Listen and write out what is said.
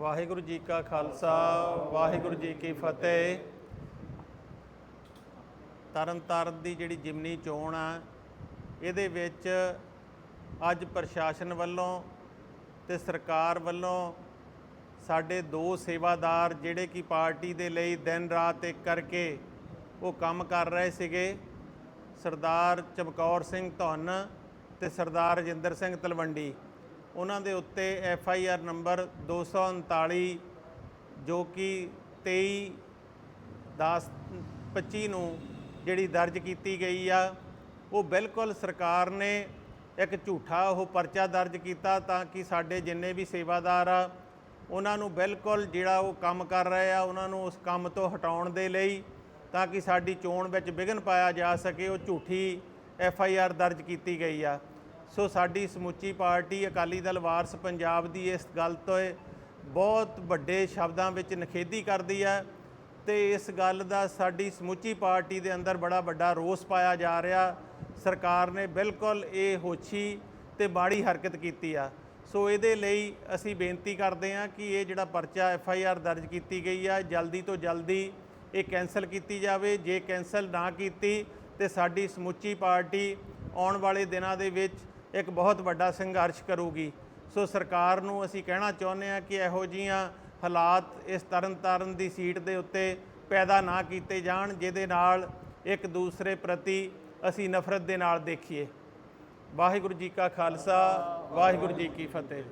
ਵਾਹਿਗੁਰੂ ਜੀ ਕਾ ਖਾਲਸਾ, ਵਾਹਿਗੁਰੂ ਜੀ ਕੀ ਫਤਿਹ। ਤਰਨਤਾਰਨ ਦੀ ਜਿਹੜੀ ਜਿਮਨੀ ਚੋਣ ਆ, ਇਹਦੇ ਵਿੱਚ ਅੱਜ ਪ੍ਰਸ਼ਾਸਨ ਵੱਲੋਂ ਤੇ ਸਰਕਾਰ ਵੱਲੋਂ ਸਾਡੇ ਦੋ ਸੇਵਾਦਾਰ ਜਿਹੜੇ ਕਿ ਪਾਰਟੀ ਦੇ ਲਈ ਦਿਨ ਰਾਤ ਇੱਕ ਕਰਕੇ ਉਹ ਕੰਮ ਕਰ ਰਹੇ ਸੀਗੇ, ਸਰਦਾਰ ਚਮਕੌਰ ਸਿੰਘ ਧੁੰਨ ਤੇ ਸਰਦਾਰ ਰਜਿੰਦਰ ਸਿੰਘ ਤਲਵੰਡੀ। ਉਹਨਾਂ ਦੇ ਉੱਤੇ ਐਫ ਆਈ ਆਰ ਨੰਬਰ 239 ਜੋ ਕਿ 23 10 25 ਨੂੰ ਜਿਹੜੀ ਦਰਜ ਕੀਤੀ ਗਈ ਆ, ਉਹ ਬਿਲਕੁਲ ਸਰਕਾਰ ਨੇ ਇੱਕ ਝੂਠਾ ਉਹ ਪਰਚਾ ਦਰਜ ਕੀਤਾ ਤਾਂ ਕਿ ਸਾਡੇ ਜਿੰਨੇ ਵੀ ਸੇਵਾਦਾਰ ਆ, ਉਹਨਾਂ ਨੂੰ ਬਿਲਕੁਲ ਜਿਹੜਾ ਉਹ ਕੰਮ ਕਰ ਰਹੇ ਆ, ਉਹਨਾਂ ਨੂੰ ਉਸ ਕੰਮ ਤੋਂ ਹਟਾਉਣ ਦੇ ਲਈ ਤਾਂ ਕਿ ਸਾਡੀ ਚੋਣ ਵਿੱਚ ਵਿਘਨ ਪਾਇਆ ਜਾ ਸਕੇ, ਉਹ ਝੂਠੀ ਐਫ ਆਈ ਆਰ ਦਰਜ ਕੀਤੀ ਗਈ ਆ। ਸੋ ਸਾਡੀ ਸਮੁੱਚੀ ਪਾਰਟੀ, ਅਕਾਲੀ ਦਲ, ਵਾਰਸ ਪੰਜਾਬ ਦੀ ਇਸ ਗੱਲ ਤੋਂ ਬਹੁਤ ਵੱਡੇ ਸ਼ਬਦਾਂ ਵਿੱਚ ਨਖੇਦੀ ਕਰਦੀ ਹੈ ਤੇ ਇਸ ਗੱਲ ਦਾ ਸਾਡੀ ਸਮੁੱਚੀ ਪਾਰਟੀ ਦੇ ਅੰਦਰ ਬੜਾ ਵੱਡਾ ਰੋਸ ਪਾਇਆ ਜਾ ਰਿਹਾ। ਸਰਕਾਰ ਨੇ ਬਿਲਕੁਲ ਇਹ ਹੋਛੀ ਤੇ ਬਾੜੀ ਹਰਕਤ ਕੀਤੀ ਆ। ਸੋ ਇਹਦੇ ਲਈ ਅਸੀਂ ਬੇਨਤੀ ਕਰਦੇ ਹਾਂ ਕਿ ਇਹ ਜਿਹੜਾ ਪਰਚਾ ਐਫ ਆਈ ਆਰ ਦਰਜ ਕੀਤੀ ਗਈ ਆ, ਜਲਦੀ ਤੋਂ ਜਲਦੀ ਇਹ ਕੈਨਸਲ ਕੀਤੀ ਜਾਵੇ। ਜੇ ਕੈਨਸਲ ਨਾ ਕੀਤੀ ਤੇ ਸਾਡੀ ਸਮੁੱਚੀ ਪਾਰਟੀ ਆਉਣ ਵਾਲੇ ਦਿਨਾਂ ਦੇ ਵਿੱਚ ਇੱਕ ਬਹੁਤ ਵੱਡਾ ਸੰਘਰਸ਼ ਕਰੂਗੀ। ਸੋ ਸਰਕਾਰ ਨੂੰ ਅਸੀਂ ਕਹਿਣਾ ਚਾਹੁੰਦੇ ਹਾਂ ਕਿ ਇਹੋ ਜੀਆਂ ਹਾਲਾਤ ਇਸ ਤਰਨਤਾਰਨ ਦੀ ਸੀਟ ਦੇ ਉੱਤੇ ਪੈਦਾ ਨਾ ਕੀਤੇ ਜਾਣ, ਜਿਹਦੇ ਨਾਲ ਇੱਕ ਦੂਸਰੇ ਪ੍ਰਤੀ ਅਸੀਂ ਨਫ਼ਰਤ ਦੇ ਨਾਲ ਦੇਖੀਏ। ਵਾਹਿਗੁਰੂ ਜੀ ਕਾ ਖਾਲਸਾ, ਵਾਹਿਗੁਰੂ ਜੀ ਕੀ ਫਤਿਹ।